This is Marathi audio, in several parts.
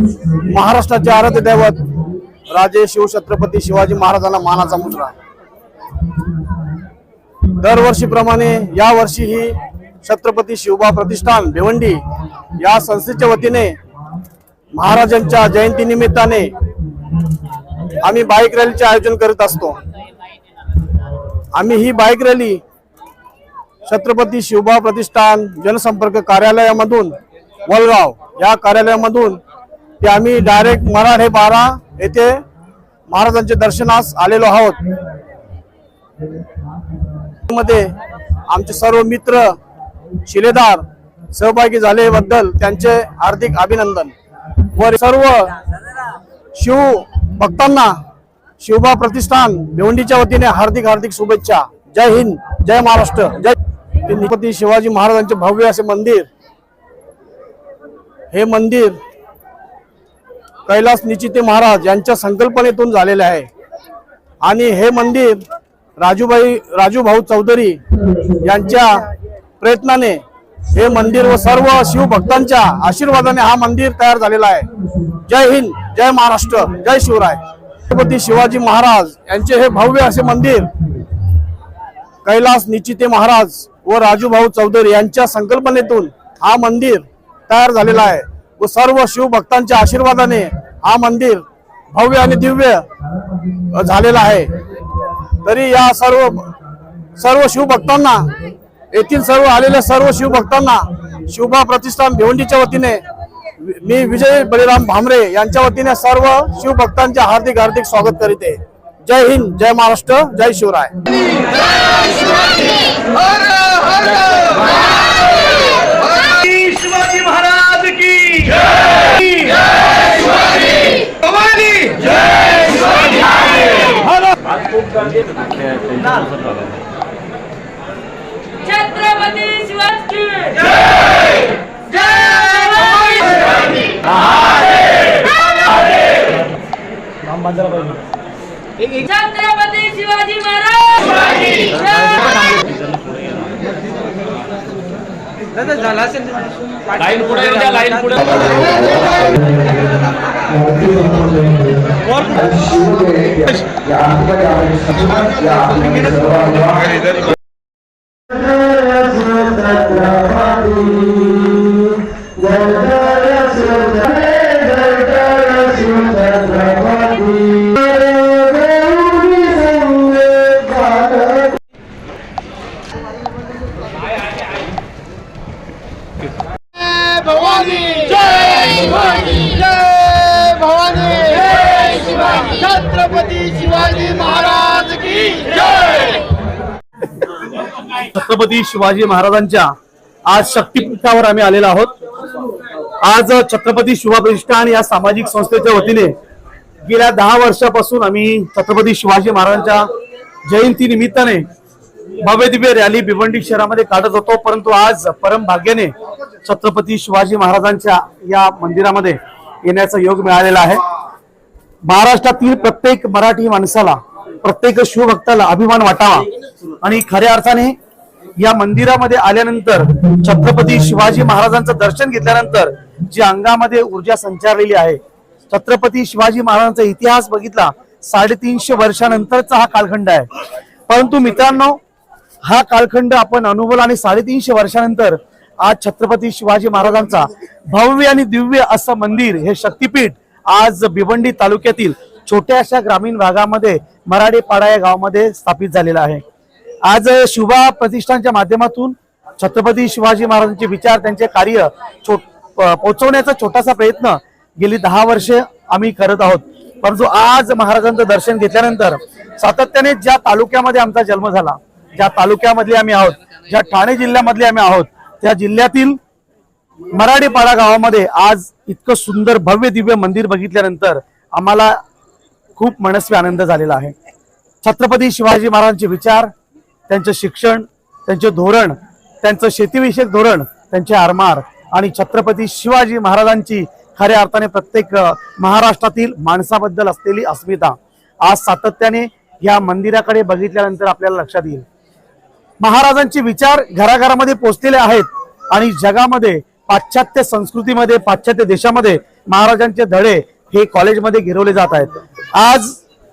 महाराष्ट्राचे आराध्य दैवत राजे शिवछत्रपती शिवाजी महाराजांना मानाचा मुद्रा. दरवर्षीप्रमाणे या वर्षीही छत्रपती शिवबा प्रतिष्ठान भिवंडी या संस्थेच्या वतीने महाराजांच्या जयंती निमित्ताने आम्ही बाईक रॅलीचे आयोजन करीत असतो. आम्ही ही बाईक रॅली छत्रपती शिवबा प्रतिष्ठान जनसंपर्क कार्यालयामधून वलगाव या कार्यालयामधून ते आम्ही डायरेक्ट मराठे बारा येथे महाराजांच्या दर्शनास आलेलो आहोत. मध्ये आमचे सर्व मित्र शिलेदार सहभागी झाल्याबद्दल त्यांचे हार्दिक अभिनंदन. व सर्व शिव भक्तांना शिवबा प्रतिष्ठान भिवंडीच्या वतीने हार्दिक हार्दिक शुभेच्छा. जय हिंद जय महाराष्ट्र जय छत्रपती शिवाजी महाराजांचे भव्य असे मंदिर. हे मंदिर कैलास निचिते महाराज यांच्या संकल्पनेतून झालेले आहे. आणि हे मंदिर राजूबाई राजूभाऊ चौधरी यांच्या प्रयत्नाने हे मंदिर व सर्व शिवभक्तांच्या आशीर्वादाने हा मंदिर तयार झालेला आहे. जय हिंद जय महाराष्ट्र जय शिवराय. छत्रपती शिवाजी महाराज यांचे हे भव्य असे मंदिर कैलास निचिते महाराज व राजूभाऊ चौधरी यांच्या संकल्पनेतून हा मंदिर तयार झालेला आहे. व सर्व शिवभक्तांच्या आशीर्वादाने हा मंदिर भव्य आणि दिव्य झालेला आहे. तरी या सर्व सर्व शिवभक्तांना येथील सर्व आलेल्या सर्व शिवभक्तांना शिवबा प्रतिष्ठान भिवंडीच्या वतीने मी विजय बळीराम भामरे यांच्या वतीने सर्व शिवभक्तांचे हार्दिक हार्दिक स्वागत करीत आहे. जय हिंद जय महाराष्ट्र जय शिवराय शिवाजी महाराज की भवानी छत्रपती शिवाजी! छत्रपती शिवाजी महाराज! लाईन पुढे येऊ द्या लाईन पुढे. भवानी छत्रपती शिवाजी महाराजांच्या आज शक्तीपीठावर आम्ही आलेलो आहोत. आज छत्रपती शिवा प्रतिष्ठान या सामाजिक संस्थेच्या वतीने गेल्या दहा वर्षापासून आम्ही छत्रपती शिवाजी महाराजांच्या जयंती निमित्ताने भव्य दिव्य रॅली भिवंडी शहरामध्ये काढत होतो. परंतु आज परम भाग्याने छत्रपती शिवाजी महाराजांच्या या मंदिरामध्ये येण्याचा योग मिळालेला आहे. महाराष्ट्रातील प्रत्येक मराठी माणसाला प्रत्येक शिवभक्ताला अभिमान वाटावा आणि खऱ्या अर्थाने या मंदिरामध्ये आल्यानंतर छत्रपती शिवाजी महाराजांचं दर्शन घेतल्यानंतर जी अंगामध्ये ऊर्जा संचारलेली आहे छत्रपती शिवाजी महाराजांचा इतिहास बघितला साडेतीनशे वर्षानंतरचा हा कालखंड आहे. परंतु मित्रांनो हा कालखंड आपण अनुभवला आणि साडेतीनशे वर्षानंतर आज छत्रपती शिवाजी महाराजांचा भव्य आणि दिव्य असं मंदिर हे शक्तीपीठ आज भिवंडी तालुक्यातील छोट्याशा ग्रामीण भागामध्ये मराठेपाडा या गावामध्ये स्थापित झालेला आहे. आज शिवबा प्रतिष्ठानच्या माध्यमातून छत्रपती शिवाजी महाराजांचे विचार त्यांचे कार्य छो- प- छोटासा प्रयत्न गेली दहा वर्षे आम्ही करत आहोत. परंतु आज महाराजांचं दर्शन घेतल्यानंतर सातत्याने ज्या तालुक्यामध्ये आमचा जन्म झाला ज्या तालुक्यामधले आम्ही आहोत ज्या ठाणे जिल्ह्यामधले आम्ही आहोत त्या जिल्ह्यातील मराठीपाडा गावामध्ये आज इतकं सुंदर भव्य दिव्य मंदिर बघितल्यानंतर आम्हाला खूप मनस्वी आनंद झालेला आहे. छत्रपती शिवाजी महाराजांचे विचार त्यांचं शिक्षण त्यांचे धोरण त्यांचं शेतीविषयक धोरण त्यांचे आरमार आणि छत्रपती शिवाजी महाराजांची खऱ्या अर्थाने प्रत्येक महाराष्ट्रातील माणसाबद्दल असलेली अस्मिता आज सातत्याने या मंदिराकडे बघितल्यानंतर आपल्याला लक्षात येईल. महाराजांचे विचार घराघरामध्ये पोचलेले आहेत आणि जगामध्ये पाश्चात्य संस्कृतीमध्ये पाश्चात्य देशामध्ये महाराजांचे धडे हे कॉलेजमध्ये गिरवले जात आहेत. आज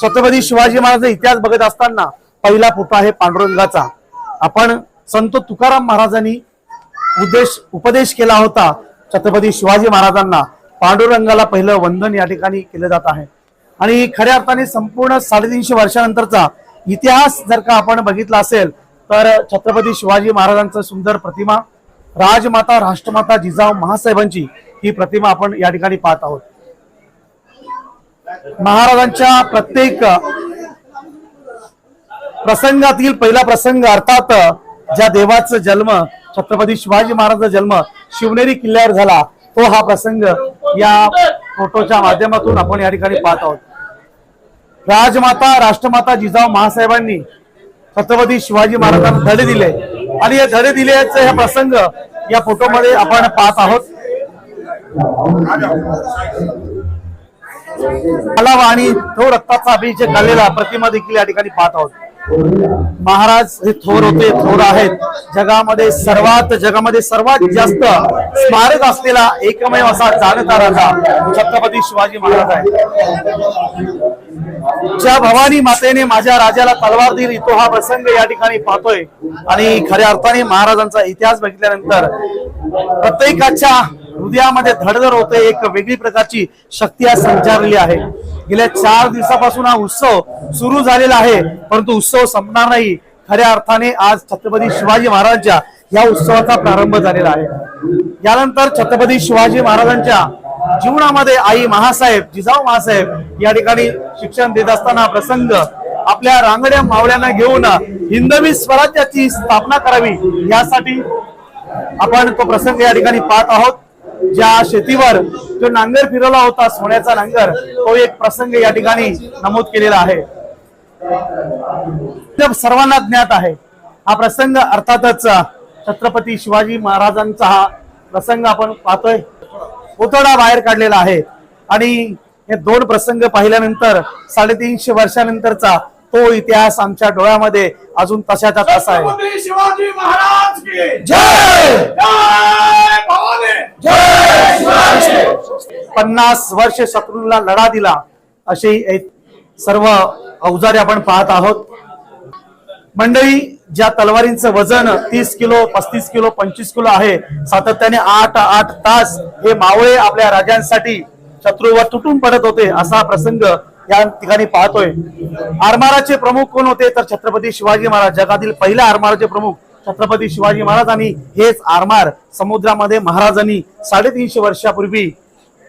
छत्रपती शिवाजी महाराजांचा इतिहास बघत असताना पहिला फोटो आहे पांडुरंगाचा. आपण संत तुकाराम महाराजांनी उद्देश उपदेश केला होता छत्रपती शिवाजी महाराजांना. पांडुरंगाला पहिलं वंदन या ठिकाणी केलं जात आहे. आणि खऱ्या अर्थाने संपूर्ण साडेतीनशे वर्षानंतरचा इतिहास जर का आपण बघितला असेल तर छत्रपती शिवाजी महाराजांचं सुंदर प्रतिमा राजमाता राष्ट्रमाता जिजाऊ महासाहेबांची ही प्रतिमा आपण या ठिकाणी पाहत आहोत. महाराजांच्या प्रत्येक प्रसंगातील पहिला प्रसंग अर्थात ज्या देवाचा जन्म छत्रपती शिवाजी महाराजांचा जन्म शिवनेरी किल्ल्यावर झाला तो हा प्रसंग या फोटोच्या माध्यमातून आपण या ठिकाणी पाहत आहोत. राजमाता राष्ट्रमाता जिजाऊ महासाहेबांनी छत्रपती शिवाजी महाराजांना धडे दिले. आणि हे धडे दिल्याचे हे प्रसंग या फोटोमध्ये आपण पाहत आहोत. अलावा आणि तो रक्ताचा अभिषेक झालेला प्रतिमा देखील या ठिकाणी पाहत आहोत. महाराज हे थोर होते थोर आहेत. जगामध्ये सर्वात जगामध्ये सर्वात जास्त स्मारक असलेला एकमेव असा जाणता राजा छत्रपती शिवाजी महाराज आहे ज्या भवानी मातेने माझ्या राजाला तलवार दिली तो हा प्रसंग या ठिकाणी पाहतोय. आणि खऱ्या अर्थाने महाराजांचा इतिहास बघितल्यानंतर प्रत्येकाच्या हृदयामध्ये धडधड होते एक वेगळी प्रकारची शक्ती आज संचारलेली आहे. गेल्या चार दिवसापासून हा उत्सव सुरू झालेला आहे परंतु उत्सव संपणार नाही. खऱ्या अर्थाने आज छत्रपती शिवाजी महाराजांच्या या उत्सवाचा प्रारंभ झालेला आहे. यानंतर छत्रपती शिवाजी महाराजांच्या जीवनामध्ये आई महासाहेब जिजाऊ महासाहेब या ठिकाणी शिक्षण देत असताना प्रसंग आपल्या रांगड्या मावळ्यांना घेऊन हिंदवी स्वराज्याची स्थापना करावी यासाठी आपण तो प्रसंग या ठिकाणी पाहत आहोत. ज्या शेतीवर जो नांगर फिरवला होता सोन्याचा नांगर तो एक प्रसंग या ठिकाणी नमूद केलेला आहे. सर्वांना ज्ञात आहे. हा प्रसंग अर्थातच छत्रपती शिवाजी महाराजांचा हा प्रसंग आपण पाहतोय. पुतळा बाहेर काढलेला आहे. आणि हे दोन प्रसंग पाहिल्यानंतर साडेतीनशे वर्षानंतरचा तो इतिहास आमच्या डोळ्यामध्ये अजून तशाचा तसा आहे. शिवाजी महाराज की जय! जय भवानी! पन्नास वर्ष शत्रूला लढा दिला अशी एक सर्व अवजारे आपण पाहत आहोत. मंडळी ज्या तलवारींचं वजन तीस किलो पस्तीस किलो पंचवीस किलो आहे सातत्याने आठ आठ तास हे मावळे आपल्या राजांसाठी शत्रूवर तुटून पडत होते असा प्रसंग या ठिकाणी पाहतोय. आरमाराचे प्रमुख कोण होते? तर छत्रपती शिवाजी महाराज. जगातील पहिल्या आरमाराचे प्रमुख छत्रपती शिवाजी महाराज आणि हेच आरमार समुद्रामध्ये महाराजांनी साडेतीनशे वर्षापूर्वी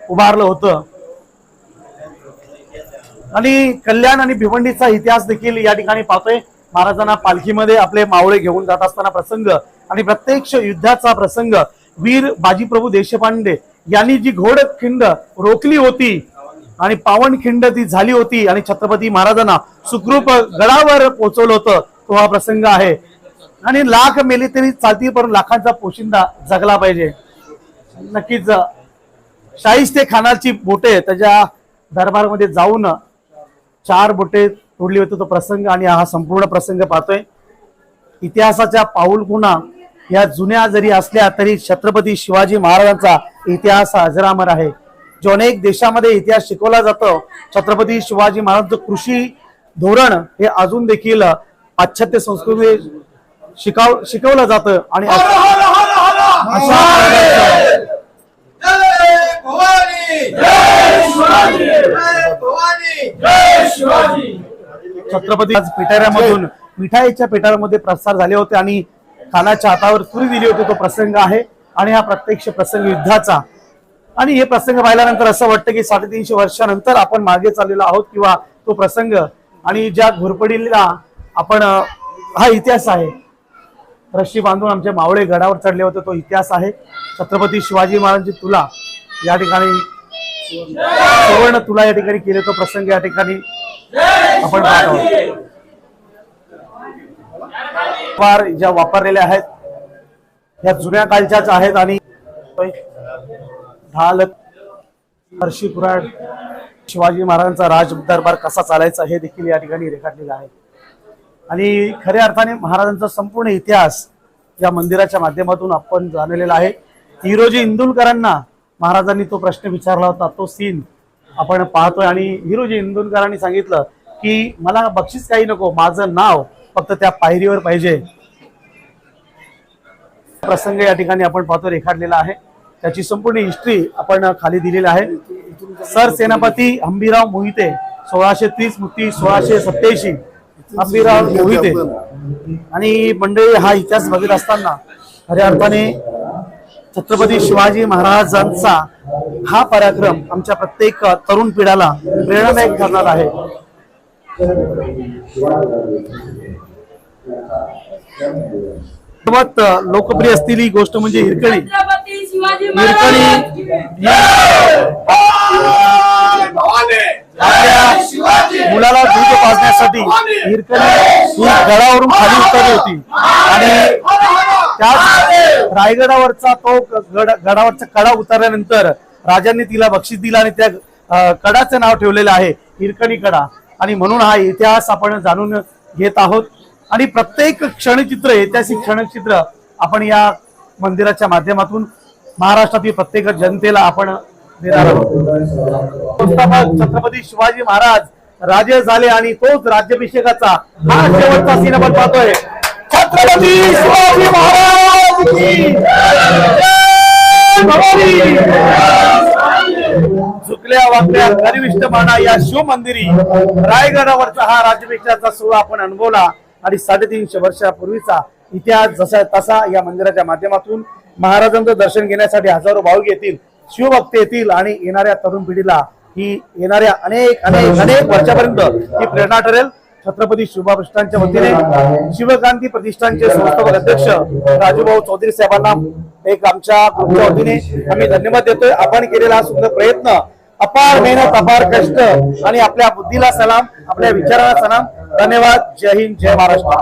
उभारलं होतं. आणि कल्याण आणि भिवंडीचा इतिहास देखील या ठिकाणी पाहतोय. महाराजांना पालखीमध्ये आपले मावळे घेऊन जात असताना प्रसंग आणि प्रत्यक्ष युद्धाचा प्रसंग. वीर बाजीप्रभू देशपांडे यांनी जी घोड खिंड रोखली होती आणि पावनखिंड ती झाली होती आणि छत्रपती महाराजांना सुखरूप गडावर पोहोचवलं होतं तो हा प्रसंग आहे. आणि लाख मेले तरी चालतील पण लाखांचा पोशिंदा जगला पाहिजे. नक्कीच शाहिस्ते खानाची बोटे त्याच्या दरबारमध्ये जाऊन चार बोटे तोडली होती तो प्रसंग आणि हा संपूर्ण प्रसंग पाहतोय. इतिहासाच्या पाऊल खुणा या जुन्या जरी असल्या तरी छत्रपती शिवाजी महाराजांचा इतिहास हा अजरामर आहे. जो अनेक देशामध्ये इतिहास शिकवला जातो छत्रपती शिवाजी महाराजांचं कृषी धोरण हे अजून देखील पाश्चात्य संस्कृती शिकाव शिकवलं जातं आणि अशा छत्रपती आज पिटाऱ्यामधून मिठाईच्या पिटाऱ्यामध्ये प्रसार झाले होते आणि खानाच्या हातावर तुरी दिली होती. तो प्रसंग आहे आणि हा प्रत्यक्ष प्रसंग युद्धाचा. आणि हे प्रसंग पाहिल्यानंतर असं वाटतं की साडेतीनशे वर्षानंतर आपण मागे चाललेलो आहोत किंवा तो प्रसंग आणि ज्या घोरपडीला आपण हा इतिहास आहे. रशी बांधून आमच्या मावळे गडावर चढले होते. तो इतिहास आहे. छत्रपती शिवाजी महाराजांची तुला या ठिकाणी सुवर्ण तुला या ठिकाणी केले. तो प्रसंग या ठिकाणी आपण पाहत आहोत. फार ज्या वापरलेल्या आहेत ह्या जुन्या कालच्याच आहेत आणि ढाल हर्षी पुराण शिवाजी महाराजांचा राज दरबार कसा चालायचा हे देखील या ठिकाणी रेखाटलेलं आहे. आणि खऱ्या अर्थाने महाराजांचा संपूर्ण इतिहास या मंदिराच्या माध्यमातून आपण जाणलेला आहे. हिरोजी इंदुलकरांना महाराजांनी तो प्रश्न विचारला होता तो सीन आपण पाहतोय. आणि हिरोजी इंदुनकरांनी सांगितलं की मला बक्षीस काही नको माझं नाव फक्त त्या पायरीवर पाहिजे. प्रसंग या ठिकाणी आपण पाहतो रेखाटलेला आहे. त्याची संपूर्ण हिस्ट्री आपण खाली दिलेली आहे. सर सेनापती हंबीराव मोहिते सोळाशे तीस मुक्ती सोळाशे सत्याऐंशी. हंबीराव मोहिते. आणि मंडळी हा इतिहास बघत असताना खऱ्या अर्थाने छत्रपती शिवाजी महाराजांचा हा पराक्रम आमच्या प्रत्येक तरुण पिढ्याला प्रेरणादायक ठरणार आहे. सर्वात लोकप्रिय असलेली गोष्ट म्हणजे हिरकणी. हिरकणी आपल्या मुलाला दूध पाजण्यासाठी हिरकणी ही गडावरून खाली उतरली होती. आणि त्याच रायगडावरचा तो गड गडावरचा कडा उतरल्यानंतर राजांनी तिला बक्षीस दिलं आणि त्या कडाचं नाव ठेवलेलं आहे हिरकणी कडा. आणि म्हणून हा इतिहास आपण जाणून घेत आहोत. आणि प्रत्येक क्षणचित्र ऐतिहासिक क्षणचित्र आपण या मंदिराच्या माध्यमातून महाराष्ट्रातील प्रत्येक जनतेला आपण देणार आहोत. छत्रपती शिवाजी महाराज राजे झाले आणि तोच राज्याभिषेकाचा हा शेवटचा सीन आपण पाहतोय. छत्रपती शिवाजी महाराज की झुकल्या वाकल्या गरिष्ठ माना या शिवमंदिरी रायगडावरचा हा राज्याभिषेकाचा सोहळा आपण अनुभवला आणि साडेतीनशे वर्षापूर्वीचा इतिहास जसा तसा या मंदिराच्या माध्यमातून महाराजांचं दर्शन घेण्यासाठी हजारो भाविक येतील शिवभक्त येतील आणि येणाऱ्या तरुण पिढीला ही येणाऱ्या अनेक अनेक अनेक वर्षापर्यंत ही प्रेरणा ठरेल. छत्रपती शिवप्रतिष्ठानच्या वतीने शिवकांती प्रतिष्ठानचे संस्थापक अध्यक्ष राजूभाऊ चौधरी साहेबांना एक आमच्या ग्रुपच्या वतीने आम्ही धन्यवाद देतोय. आपण केलेला हा सुंदर प्रयत्न अपार मेहनत अपार कष्ट आणि आपल्या बुद्धीला सलाम आपल्या विचाराला सलाम. धन्यवाद. जय हिंद जय महाराष्ट्र.